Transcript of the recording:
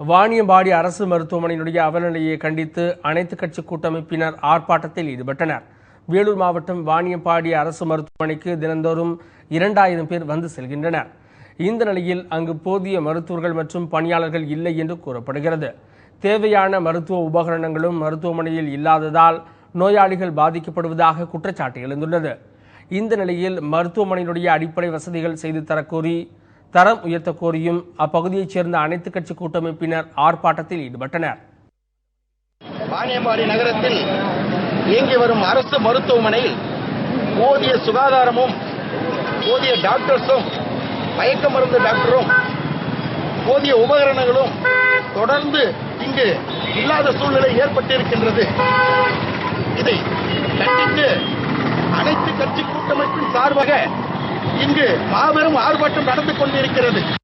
வாணியம்பாடி அரசு மருத்துவமனையினுடைய அவலநிலையை கண்டித்து அனைத்து கட்சி கூட்டமைப்பினர் ஆர்ப்பாட்டத்தில் ஈடுபட்டனர். வேலூர் மாவட்டம் வாணியம்பாடி அரசு மருத்துவமனைக்கு தினந்தோறும் இரண்டாயிரம் பேர் வந்து செல்கின்றனர். இந்த நிலையில் அங்கு போதிய மருத்துவர்கள் மற்றும் பணியாளர்கள் இல்லை என்று கூறப்படுகிறது. தேவையான மருத்துவ உபகரணங்களும் மருத்துவமனையில் இல்லாததால் நோயாளிகள் பாதிக்கப்படுவதாக குற்றச்சாட்டு எழுந்துள்ளது. இந்த நிலையில் மருத்துவமனையினுடைய அடிப்படை வசதிகள் செய்து தரக்கோரி தரம் உயர்த்த கோரியும் அப்பகுதியைச் சேர்ந்த அனைத்து கட்சி கூட்டமைப்பினர் ஆர்ப்பாட்டத்தில் ஈடுபட்டனர். வாணியம்பாடி நகரத்தில் இயங்கி வரும் அரசு மருத்துவமனையில் போதிய சுகாதாரமும் போதிய டாக்டர்ஸும் மயக்க மருந்து டாக்டரும் போதிய உபகரணங்களும் தொடர்ந்து இங்கு இல்லாத சூழ்நிலை ஏற்பட்டிருக்கின்றது. இதை கண்டித்து அனைத்து கட்சி கூட்டமைப்பின் சார்பாக இங்கு மாபெரும் ஆர்ப்பாட்டம் நடந்து கொண்டிருக்கிறது.